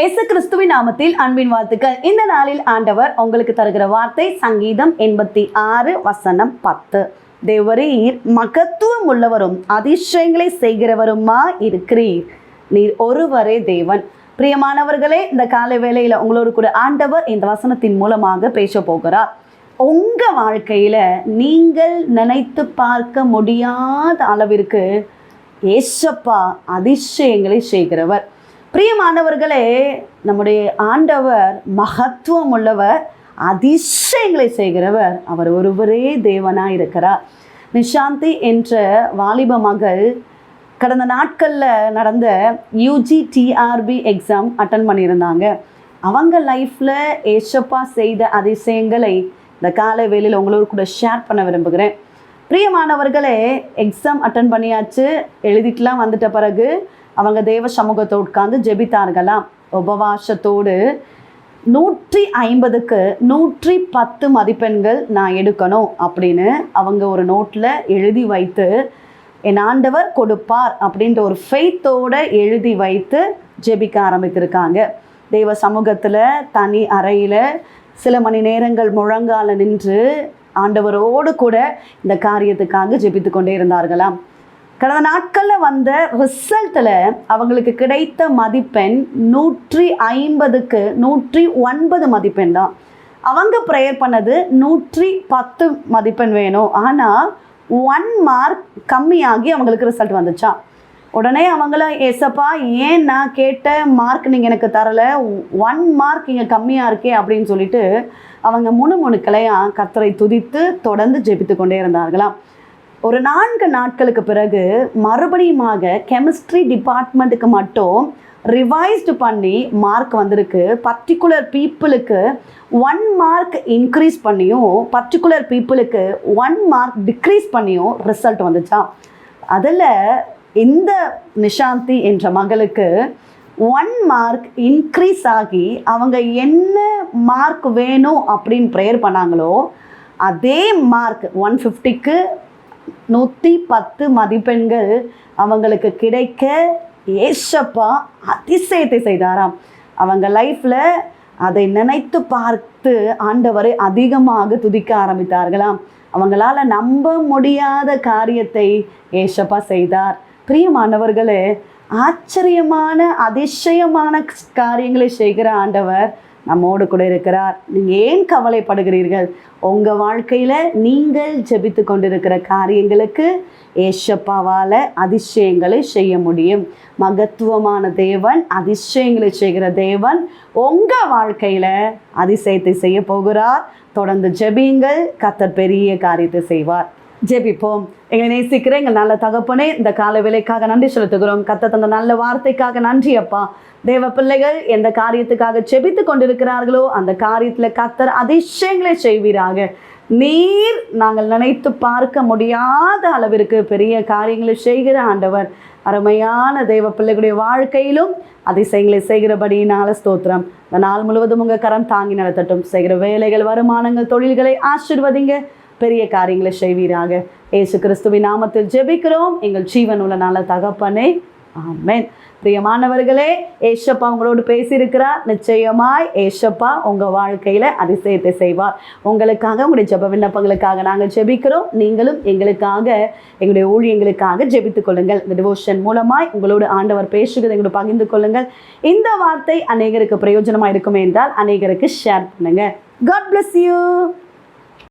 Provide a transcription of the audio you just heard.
இயேசு கிறிஸ்துவின் நாமத்தில் அன்பின் வாழ்த்துக்கள். இந்த நாளில் ஆண்டவர் உங்களுக்கு தருகிற வார்த்தை சங்கீதம் எண்பத்தி ஆறு வசனம் பத்து. தேவரீர் மகத்துவம் உள்ளவரும் அதிசயங்களை செய்கிறவருமா இருக்கிறீர். நீர் ஒருவரே தேவன். பிரியமானவர்களே இந்த காலை வேளையில் உங்களோடு கூட ஆண்டவர் இந்த வசனத்தின் மூலமாக பேச போகிறார். உங்க வாழ்க்கையில நீங்கள் நினைத்து பார்க்க முடியாத அளவிற்கு ஏசப்பா அதிசயங்களை செய்கிறவர். பிரியமானவர்களே நம்முடைய ஆண்டவர் மகத்துவம் உள்ளவர் அதிசயங்களை செய்கிறவர் அவர் ஒருவரே தேவனாக இருக்கிறார் நிஷாந்தி என்ற வாலிப மகள் கடந்த நாட்களில் நடந்த யூஜி டிஆர்பி எக்ஸாம் அட்டன் பண்ணியிருந்தாங்க. அவங்க லைஃப்பில் ஏசப்பா செய்த அதிசயங்களை இந்த காலை வேலையில் உங்களோட கூட ஷேர் பண்ண விரும்புகிறேன். பிரியமானவர்களே எக்ஸாம் அட்டன் பண்ணியாச்சு எழுதிட்டுலாம் வந்துட்ட பிறகு அவங்க தேவ சமூகத்தை உட்கார்ந்து ஜெபித்தார்களாம். உபவாசத்தோடு நூற்றி ஐம்பதுக்கு நூற்றி பத்து மதிப்பெண்கள் நான் எடுக்கணும் அப்படின்னு அவங்க ஒரு நோட்டில் எழுதி வைத்து என் ஆண்டவர் கொடுப்பார் அப்படின்ற ஒரு ஃபெய்த்தோடு எழுதி வைத்து ஜெபிக்க ஆரம்பித்திருக்காங்க. தெய்வ சமூகத்தில் தனி அறையில் சில மணி நேரங்கள் முழங்கால நின்று ஆண்டவரோடு கூட இந்த காரியத்துக்காக ஜெபித்து கொண்டே இருந்தார்களாம். கடந்த நாட்களில் வந்த ரிசல்ட்டில் அவங்களுக்கு கிடைத்த மதிப்பெண் நூற்றி ஐம்பதுக்கு நூற்றி ஒன்பது மதிப்பெண் தான். அவங்க ப்ரேயர் பண்ணது நூற்றி பத்து மதிப்பெண் வேணும். ஆனால் ஒன் மார்க் கம்மியாகி அவங்களுக்கு ரிசல்ட் வந்துச்சா? உடனே அவங்கள ஏசப்பா ஏன் நான் கேட்ட மார்க் நீங்கள் எனக்கு தரலை? ஒன் மார்க் இங்கே கம்மியாக இருக்கே அப்படின்னு சொல்லிட்டு அவங்க முணுமுணுக்களையும் கத்தரை துதித்து தொடர்ந்து ஜெபித்து கொண்டே இருந்தார்களாம். ஒரு நான்கு நாட்களுக்கு பிறகு மறுபடியுமாக கெமிஸ்ட்ரி டிபார்ட்மெண்ட்டுக்கு மட்டும் ரிவைஸ்டு பண்ணி மார்க் வந்திருக்கு. பர்டிகுலர் பீப்புளுக்கு ஒன் மார்க் இன்க்ரீஸ் பண்ணியும் பர்டிகுலர் பீப்புளுக்கு ஒன் மார்க் டிக்ரீஸ் பண்ணியும் ரிசல்ட் வந்துச்சா? அதில் இந்த நிஷாந்தி என்ற மகளுக்கு ஒன் மார்க் இன்க்ரீஸ் ஆகி அவங்க என்ன மார்க் வேணும் அப்படின்னு ப்ரேயர் பண்ணாங்களோ அதே மார்க் ஒன் ஃபிஃப்டிக்கு நூற்றி பத்து மதிப்பெண்கள் அவங்களுக்கு கிடைக்க ஏசப்பா அதிசயத்தை செய்தாராம். அவங்க லைஃப்பில் அதை நினைத்து பார்த்து ஆண்டவரை அதிகமாக துதிக்க ஆரம்பித்தார்களாம். அவங்களால நம்ப முடியாத காரியத்தை ஏசப்பா செய்தார். பிரியமானவர்களே ஆச்சரியமான அதிசயமான காரியங்களை செய்கிற ஆண்டவர் நம்மோடு கூட இருக்கிறார். நீங்கள் ஏன் கவலைப்படுகிறீர்கள்? உங்கள் வாழ்க்கையில் நீங்கள் ஜெபித்து கொண்டிருக்கிற காரியங்களுக்கு ஏஷப்பாவால் அதிசயங்களை செய்ய முடியும். மகத்துவமான தேவன் அதிசயங்களை செய்கிற தேவன் உங்கள் வாழ்க்கையில் அதிசயத்தை செய்ய போகிறார். தொடர்ந்து ஜெபியுங்கள். கத்தர் பெரிய காரியத்தை செய்வார். ஜெபிப்போம். எங்களை நேசிக்கிற எங்கள் நல்ல தகப்பனே இந்த கால வேலைக்காக நன்றி செலுத்துகிறோம். கத்த தந்த நல்ல வார்த்தைக்காக நன்றி அப்பா. தேவ பிள்ளைகள் எந்த காரியத்துக்காக செபித்து கொண்டிருக்கிறார்களோ அந்த காரியத்தில் கத்தர் அதிசயங்களை செய்வீராக. நீர் நாங்கள் நினைத்து பார்க்க முடியாத அளவிற்கு பெரிய காரியங்களை செய்கிற ஆண்டவர். அருமையான தெய்வ பிள்ளைகளுடைய வாழ்க்கையிலும் அதிசயங்களை செய்கிறபடியினால ஸ்தோத்திரம். இந்த நாள் முழுவதும் உங்கள் கரம் தாங்கி நடத்தட்டும். செய்கிற வேலைகள் வருமானங்கள் தொழில்களை ஆசிர்வதிங்க. பெரிய காரியங்களை செய்வீராக. ஏசு கிறிஸ்துவின் நாமத்தில் ஜெபிக்கிறோம். எங்கள் ஜீவன் உள்ள நல்ல தகப்பனே ஆமென். பிரியமானவர்களே ஏசப்பா உங்களோடு பேசியிருக்கிறார். நிச்சயமாய் ஏசப்பா உங்கள் வாழ்க்கையில் அதிசயத்தை செய்வார். உங்களுக்காக உங்களுடைய ஜெப விண்ணப்பங்களுக்காக நாங்கள் ஜெபிக்கிறோம். நீங்களும் எங்களுக்காக எங்களுடைய ஊழியங்களுக்காக ஜெபித்துக் கொள்ளுங்கள். இந்த டிவோஷன் மூலமாய் உங்களோடு ஆண்டவர் பேசுகிறது எங்களோட பகிர்ந்து கொள்ளுங்கள். இந்த வார்த்தை அநேகருக்கு பிரயோஜனமாக இருக்குமே என்றால் அநேகருக்கு ஷேர் பண்ணுங்கள் காட் பிளஸ் யூ